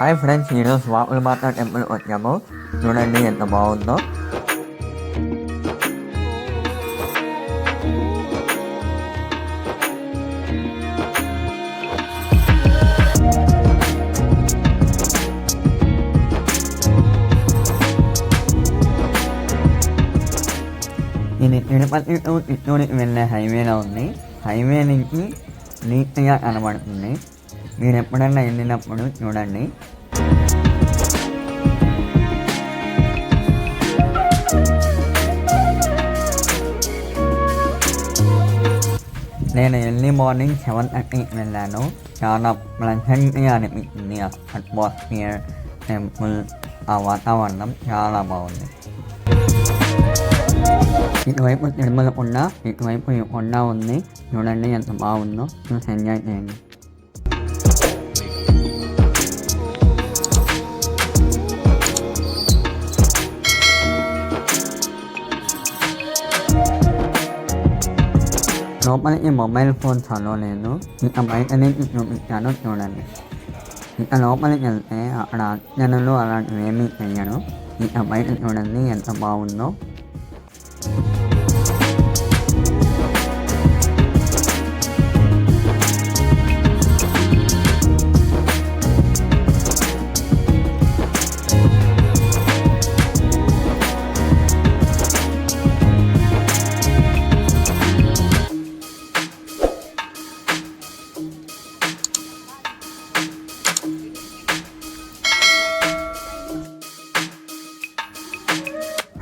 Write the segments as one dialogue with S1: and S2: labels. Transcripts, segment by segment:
S1: Hi friends ఈరోజు వాకుల మాత temple వచ్చాము చూడండి ఎంత బాగుందో. ఇది తిరుపతి టు చిత్తూరుకి వెళ్ళే హైవేలో ఉంది. హైవే నుంచి నీట్గా కనబడుతుంది. మీరు ఎప్పుడన్నా వెళ్ళినప్పుడు చూడండి. నేను ఎర్లీ మార్నింగ్ సెవెన్ థర్టీకి వెళ్ళాను. చాలా ప్లెజెంట్గా అనిపించింది అట్మాస్ఫియర్ టెంపుల్ ఆ వాతావరణం చాలా బాగుంది. ఇటువైపు తిరుమల కొండ ఇటువైపు ఈ కొండ ఉంది. చూడండి ఎంత బాగుందో. చూసి ఎంజాయ్ చేయండి. లోపలికి మొబైల్ ఫోన్స్ చదవలేదు ఇంకా ఇక బయట నుంచి చూపించాను చూడండి ఇక లోపలికి వెళ్తే అక్కడ అర్చనలు అలాంటివి ఏమీ చేయడం ఇక బయట చూడండి ఎంత బాగుందో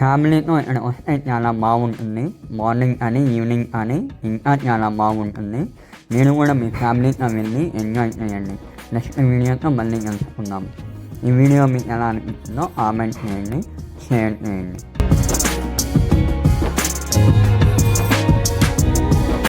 S1: ఫ్యామిలీతో ఇక్కడ వస్తే చాలా బాగుంటుంది. మార్నింగ్ అని ఈవినింగ్ అని ఇంకా చాలా బాగుంటుంది. మీరు కూడా మీ ఫ్యామిలీతో వెళ్ళి ఎంజాయ్ చేయండి. నెక్స్ట్ వీడియోతో మళ్ళీ కలుసుకుందాం. ఈ వీడియో మీకు ఎలా అనిపిస్తుందో కామెంట్ చేయండి. షేర్ చేయండి.